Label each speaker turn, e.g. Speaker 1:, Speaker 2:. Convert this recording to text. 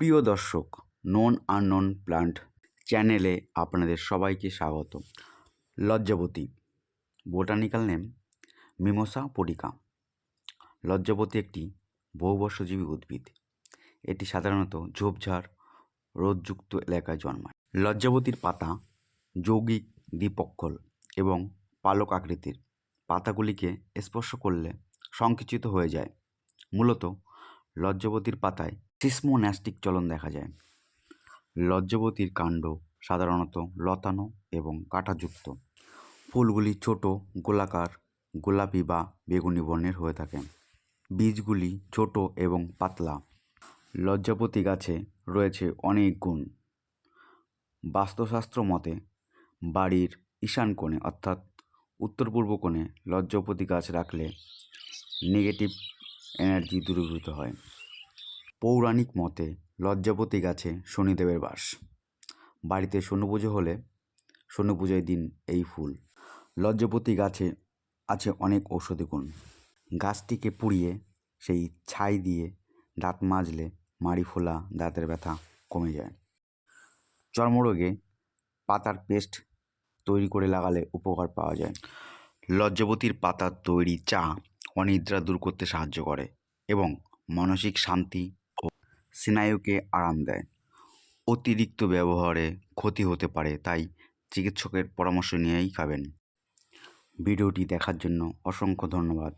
Speaker 1: প্রিয় দর্শক নন unknown plant চ্যানেলে আপনাদের সবাইকে স্বাগত। লজ্জাবতী বোটানিক্যাল নেম মিমোসা পটিকা লজ্জাবতী একটি বহুবর্ষজীবী উদ্ভিদ। এটি সাধারণত ঝোপঝাড়, রোদযুক্ত এলাকায় জন্মায়। লজ্জাবতীর পাতা যৌগিক দ্বিপক্ষল এবং পালক আকৃতির। পাতাগুলিকে স্পর্শ করলে সংকুচিত হয়ে যায়। মূলত লজ্জাবতীর পাতায় সিসমোন্যাস্টিক চলন দেখা যায়। লজ্জাবতীর কাণ্ড সাধারণত লতানো এবং কাঁটাযুক্ত। ফুলগুলি ছোট, গোলাকার, গোলাপি বা বেগুনি বর্ণের হয়ে থাকে। বীজগুলি ছোট এবং পাতলা। লজ্জাপতি গাছে রয়েছে অনেক গুণ। বাস্তুশাস্ত্র মতে, বাড়ির ঈশান কোণে অর্থাৎ উত্তর পূর্ব কোণে লজ্জাপতি গাছ রাখলে নেগেটিভ এনার্জি দূরীভূত হয়। পৌরাণিক মতে লজ্জাপতি গাছে শনিদেবের বাস। বাড়িতে পুজো হলে পুজোয় দিন এই ফুল। লজ্জাপতি গাছে আছে অনেক ঔষধি গুণ। গাছটিকে পুড়িয়ে সেই ছাই দিয়ে দাঁত মাজলে মাড়ি ফোলা দাঁতের ব্যথা কমে যায়। চর্মরোগে পাতার পেস্ট তৈরি করে লাগালে উপকার পাওয়া যায়। লজ্জাবতীর পাতার তৈরি চা অনিদ্রা দূর করতে সাহায্য করে এবং মানসিক শান্তি ও স্নায়ুকে আরাম দেয়। অতিরিক্ত ব্যবহারে ক্ষতি হতে পারে, তাই চিকিৎসকের পরামর্শ নিয়েই খাবেন। ভিডিওটি দেখার জন্য অসংখ্য ধন্যবাদ।